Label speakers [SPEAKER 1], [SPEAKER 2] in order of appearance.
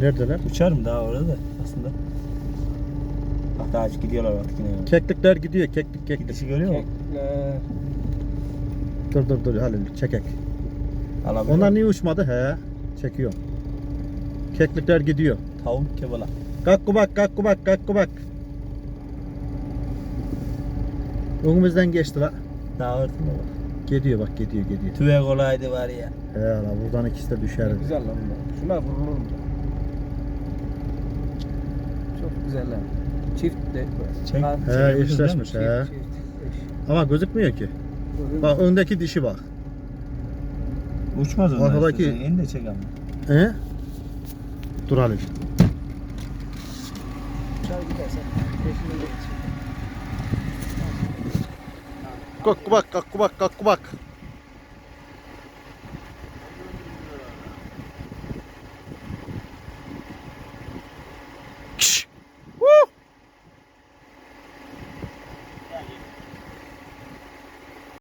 [SPEAKER 1] Neredeler?
[SPEAKER 2] Uçarım daha orada da aslında. Bak daha açık gidiyorlar artık yine.
[SPEAKER 1] Keklikler gidiyor. Keklik keklik.
[SPEAKER 2] Gidişi görüyor musun?
[SPEAKER 1] Dur dur dur Halil çekek.
[SPEAKER 2] Alabilir.
[SPEAKER 1] Onlar niye uçmadı? He. Çekiyor. Keklikler gidiyor.
[SPEAKER 2] Tavuk kebala.
[SPEAKER 1] Kakkubak kakkubak kakkubak. Önümüzden geçti la.
[SPEAKER 2] Daha örtün bak.
[SPEAKER 1] Gidiyor bak gidiyor gidiyor.
[SPEAKER 2] Tüve kolaydı var ya.
[SPEAKER 1] He la buradan ikisi de düşer.
[SPEAKER 3] Ne güzel lan bunlar. Şuna vurulur mu? Çok güzel lan. Çift de.
[SPEAKER 2] Çek.
[SPEAKER 3] Ha,
[SPEAKER 1] He
[SPEAKER 2] Çekebiliriz
[SPEAKER 1] eşleşmiş
[SPEAKER 3] çift,
[SPEAKER 1] he.
[SPEAKER 3] çift.
[SPEAKER 1] Ama gözükmüyor ki. Bak öndeki dişi bak.
[SPEAKER 2] Uçmaz onlar.
[SPEAKER 1] Arkadaki-
[SPEAKER 2] işte. En de çek ama.
[SPEAKER 1] He? Dur Halil.
[SPEAKER 3] Uçar gidersen peşinden de geçecek.
[SPEAKER 1] Kakkubak kakkubak kakkubak.